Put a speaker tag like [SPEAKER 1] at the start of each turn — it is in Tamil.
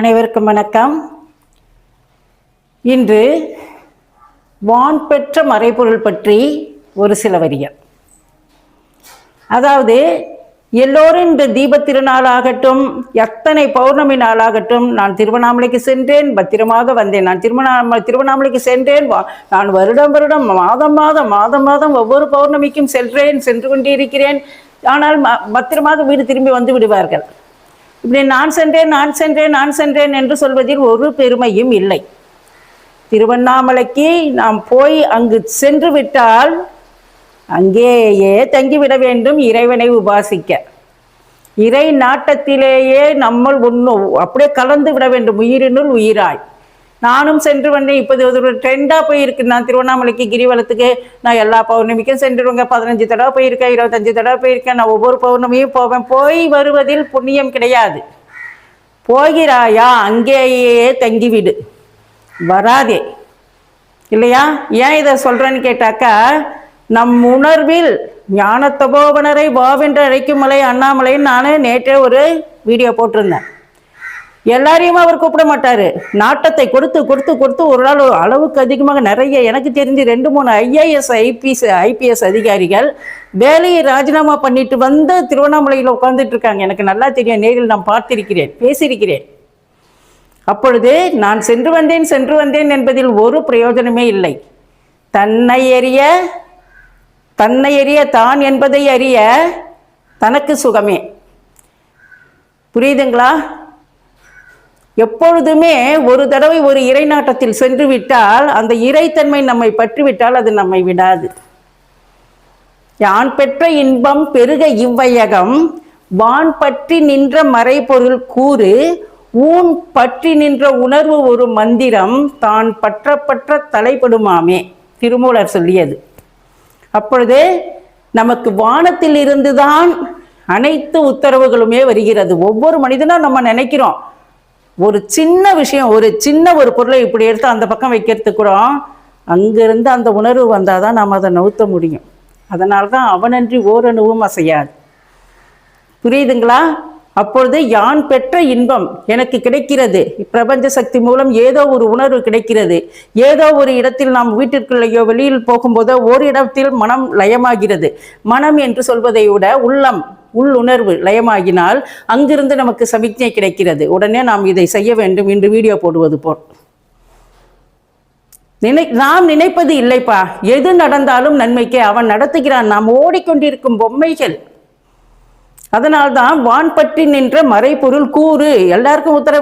[SPEAKER 1] அனைவருக்கும் வணக்கம். இன்று வான் பெற்ற மறைபொருள் பற்றி ஒரு சில வரிகள். அதாவது எல்லோரும் இந்த தீபத் திருநாளாகட்டும் எத்தனை பௌர்ணமி நாளாகட்டும் நான் திருவண்ணாமலைக்கு சென்றேன் பத்திரமாக வந்தேன். நான் திருவண்ணாமலை திருவண்ணாமலைக்கு சென்றேன் வா- நான் வருடம் வருடம் மாதம் மாதம் மாதம் மாதம் ஒவ்வொரு பௌர்ணமிக்கும் சென்றேன் சென்று கொண்டிருக்கிறேன் ஆனால் ம- பத்திரமாக வீடு திரும்பி வந்து விடுவார்கள். இப்படி நான் சென்றேன் நான் சென்றேன் நான் சென்றேன் என்று சொல்வதில் ஒரு பெருமையும் இல்லை. திருவண்ணாமலைக்கு நாம் போய் அங்கு சென்று விட்டால் அங்கேயே தங்கிவிட வேண்டும் இறைவனை உபாசிக்க. இறை நாட்டத்திலேயே நம்மள் ஒன்று அப்படியே கலந்து விட வேண்டும் உயிரினுள் உயிராய். நானும் சென்று வந்தேன். இப்போது ஒரு ட்ரெண்டாக போயிருக்கு. நான் திருவண்ணாமலைக்கு கிரிவலத்துக்கு நான் எல்லா பௌர்ணமிக்கும் சென்றுருவேங்க பதினஞ்சு தடவை போயிருக்கேன் இருபத்தஞ்சு தடவை போயிருக்கேன். நான் ஒவ்வொரு பௌர்ணமியும் போவேன். போய் வருவதில் புண்ணியம் கிடையாது. போகிறாயா? அங்கேயே தங்கிவிடு. வராதே. இல்லையா? ஏன் இதை சொல்கிறேன்னு கேட்டாக்கா நம் உணர்வில் ஞான தபோவனரை வாவென்று அழைக்கும் மலை அண்ணாமலைன்னு நான் நேற்றே ஒரு வீடியோ போட்டிருந்தேன். எல்லாரையும் அவர் கூப்பிட மாட்டாரு. நாட்டத்தை கொடுத்து கொடுத்து கொடுத்து ஒரு நாள் ஒரு அளவுக்கு அதிகமாக நிறைய எனக்கு தெரிஞ்சு ரெண்டு மூணு ஐஏஎஸ் ஐபிஎஸ் ஐபிஎஸ் அதிகாரிகள் வேலையை ராஜினாமா பண்ணிட்டு வந்து திருவண்ணாமலையில் உட்கார்ந்துட்டு இருக்காங்க. எனக்கு நல்லா தெரியும். நேரில் நான் பார்த்திருக்கிறேன் பேசியிருக்கிறேன். அப்பொழுது நான் சென்று வந்தேன் சென்று வந்தேன் என்பதில் ஒரு பிரயோஜனமே இல்லை. தன்னை அறிய தன்னை அறிய தான் என்பதை அறிய தனக்கு சுகமே. புரியுதுங்களா? எப்பொழுதுமே ஒரு தடவை ஒரு இறை நாட்டத்தில் சென்று விட்டால் அந்த இறைத்தன்மை நம்மை பற்றிவிட்டால் அது நம்மை விடாது. யான் பெற்ற இன்பம் பெருக இவ்வையகம் வான் பற்றி நின்ற மறைபொருள் கூறு ஊன் பற்றி நின்ற உணர்வு ஒரு மந்திரம் தான் பற்ற பற்ற தலைப்படுமாமே. திருமூலர் சொல்லியது. அப்பொழுது நமக்கு வானத்தில் இருந்துதான் அனைத்து உத்தரவுகளுமே வருகிறது. ஒவ்வொரு மனிதனும் நம்ம நினைக்கிறோம் ஒரு சின்ன விஷயம் ஒரு சின்ன ஒரு பொருளை இப்படி எடுத்து அந்த பக்கம் வைக்கிறது கூட அங்கிருந்து அந்த உணர்வு வந்தால் தான் நாம் அதை நவுத்த முடியும். அதனால தான் அவனன்றி ஓரணுவும் அசையாது. புரியுதுங்களா? அப்பொழுது யான் பெற்ற இன்பம் எனக்கு கிடைக்கிறது. பிரபஞ்ச சக்தி மூலம் ஏதோ ஒரு உணர்வு கிடைக்கிறது. ஏதோ ஒரு இடத்தில் நாம் வீட்டிற்குள்ளேயோ வெளியில் போகும்போதோ ஒரு இடத்தில் மனம் லயமாகிறது. மனம் என்று சொல்வதை விட உள்ளம் உள்ளுணர்வு லயமாகினால் அங்கிருந்து நமக்கு சமிக்ஞை கிடைக்கிறது. உடனே நாம் இதை செய்ய வேண்டும். என்று வீடியோ போடுவது போல். நினை நாம் நினைப்பது இல்லைப்பா. எது நடந்தாலும் நன்மைக்கே அவன் நடத்துகிறான். நாம் ஓடிக்கொண்டிருக்கும் பொம்மைகள். அதனால்தான் வான் பற்றி நின்ற மறைபொருள் கூறு. எல்லாருக்கும் உத்தரவு